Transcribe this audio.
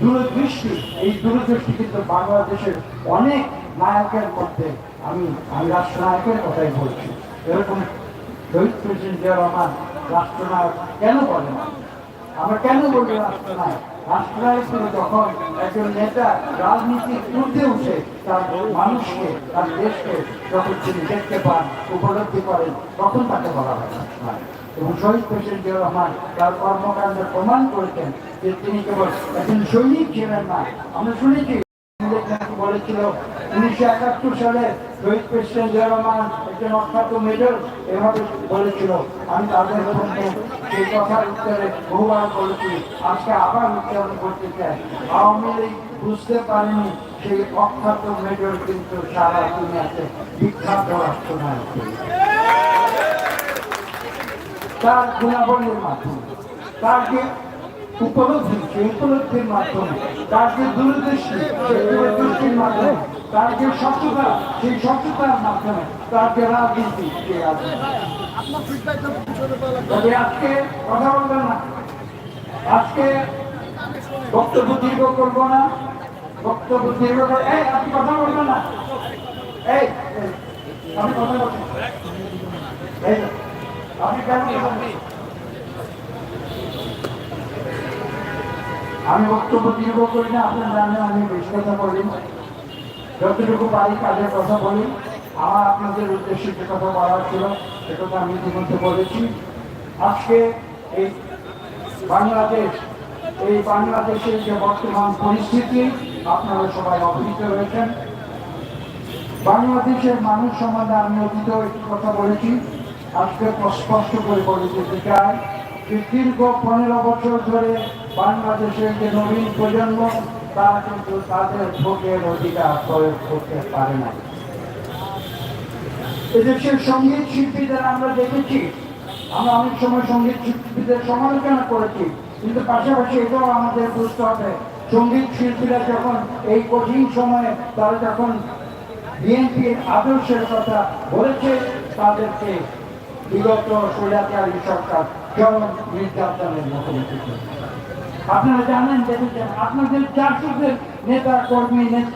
দূরদৃষ্টি, এই দূরদৃষ্টি কিন্তু বাংলাদেশের অনেক নায়কের মধ্যে আমি আমি রাষ্ট্রনায়কের কথাই বলছি। এরকম শহীদ প্রেসিডেন্ট রহমান, রাষ্ট্রনায়ক কেন বলে না আমরা কেন বলি রাষ্ট্রনায়ক? ছিল যখন একজন নেতা রাজনীতির ঊর্ধ্বে উঠে তার মানুষকে, তার দেশকে যখন তিনি দেখতে পান, উপলব্ধি করেন, তখন তাকে বলা হয় এবং শহীদ প্রেসিডেন্ট জিয়া রহমান তার কর্মকাণ্ডে প্রমাণ করেছেন যে তিনি কেবল একজন সৈনিক ছিলেন না, আমরা শুনেছি বলেছিল উনিশশো একাত্তর সালে শহীদ প্রেসিডেন্ট রহমান একজন অখ্যাত মেজর এভাবে বলেছিল আমি তাদের মধ্যে সেই কথার উত্তরে বহুবার বলেছি আজকে আবার উচ্চারণ করতে চাই আওয়ামী লীগ বুঝতে পারেনি সেই অখ্যাত মেজর কিন্তু সারা দুনিয়াতে বিখ্যাত রাষ্ট্রনায়ক তার গুণাবলীর মাধ্যমে তার উপলব্ধি, উপলব্ধির মাধ্যমে তার যে দূরদৃষ্টি মাধ্যমে তার যে স্বচ্ছতা সেই স্বচ্ছতার মাধ্যমে তার রাজনীতি সেই আজকে কথা বলবেন না। আজকে বক্তব্য দীর্ঘ করব না। বক্তব্য দীর্ঘ করে এই, আপনি কথা বলবেন না। এই আপনি কথা এই, আপনি কেন কথা বলবেন? আমি বক্তব্য দীর্ঘ করি না, আপনার জানেন আমি বেশি কথা বলি। যতটুকু পারি কাজের কথা বলি। আমার আপনাদের উদ্দেশ্যে যে কথা বলার ছিল, সে কথা আমি ইতিমধ্যে বলেছি। আজকে এই বাংলাদেশ, এই বাংলাদেশের যে বর্তমান পরিস্থিতি, আপনারা সবাই অবহিত রয়েছেন। বাংলাদেশের মানুষ সম্বন্ধে আমি অতীত একটি কথা বলেছি। আজকে স্পষ্ট করে বলে দিতে চাই যে দীর্ঘ পনেরো বছর ধরে বাংলাদেশের যে নবীন প্রজন্ম, তারা কিন্তু তাদের ভোটের অধিকার প্রয়োগ করতে পারে না এদেশের সংগীত শিল্পীদের আমরা দেখেছি, আমরা অনেক সময় সংগীত শিল্পীদের সমালোচনা করেছি, কিন্তু পাশাপাশি এটাও আমাদের বুঝতে হবে, সংগীত শিল্পীরা যখন এই কঠিন সময়ে তারা যখন বিএনপির আদর্শের কথা বলেছে, তাদেরকে বিগত স্বৈরাচারী সরকার চরম নির্যাতনের মুখোমুখি। আপনারা জানেন দেখেছেন আপনাদের চারশো নেতা কর্মী নেতৃত্ব